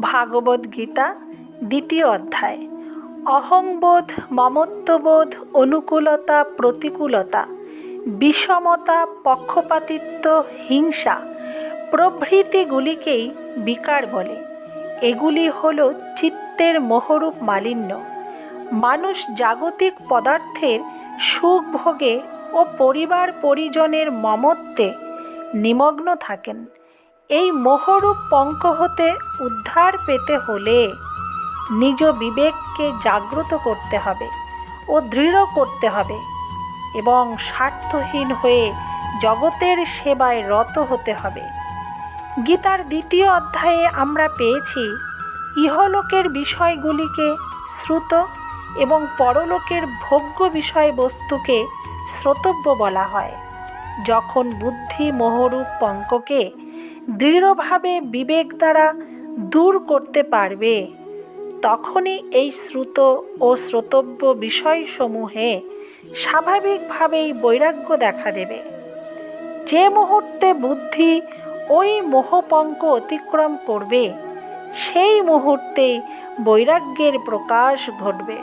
ভাগবত গীতা, দ্বিতীয় অধ্যায়। অহংবোধ, মমত্ববোধ, অনুকূলতা, প্রতিকূলতা, বিষমতা, পক্ষপাতিত্ব, হিংসা প্রভৃতিগুলিকেই বিকার বলে। এগুলি হল চিত্তের মোহরূপ মালিন্য। মানুষ জাগতিক পদার্থের সুখ ভোগে ও পরিবার পরিজনের মমত্বে নিমগ্ন থাকেন। এই মোহরূপ পঙ্ক হতে উদ্ধার পেতে হলে নিজ বিবেককে জাগ্রত করতে হবে ও দৃঢ় করতে হবে এবং স্বার্থহীন হয়ে জগতের সেবায় রত হতে হবে। গীতার দ্বিতীয় অধ্যায়ে আমরা পেয়েছি, ইহলোকের বিষয়গুলিকে শ্রুত এবং পরলোকের ভোগ্য বিষয়বস্তুকে শ্রোতব্য বলা হয়। যখন বুদ্ধি মোহরূপ পঙ্ককে দৃঢ়ভাবে বিবেক দ্বারা দূর করতে পারবে। তখনই এই শ্রুত ও শ্রোতব্য বিষয়সমূহে স্বাভাবিকভাবেই বৈরাগ্য দেখা দেবে। যে মুহূর্তে বুদ্ধি ওই মোহপঙ্ক অতিক্রম করবে, সেই মুহূর্তেই বৈরাগ্যের প্রকাশ ঘটবে।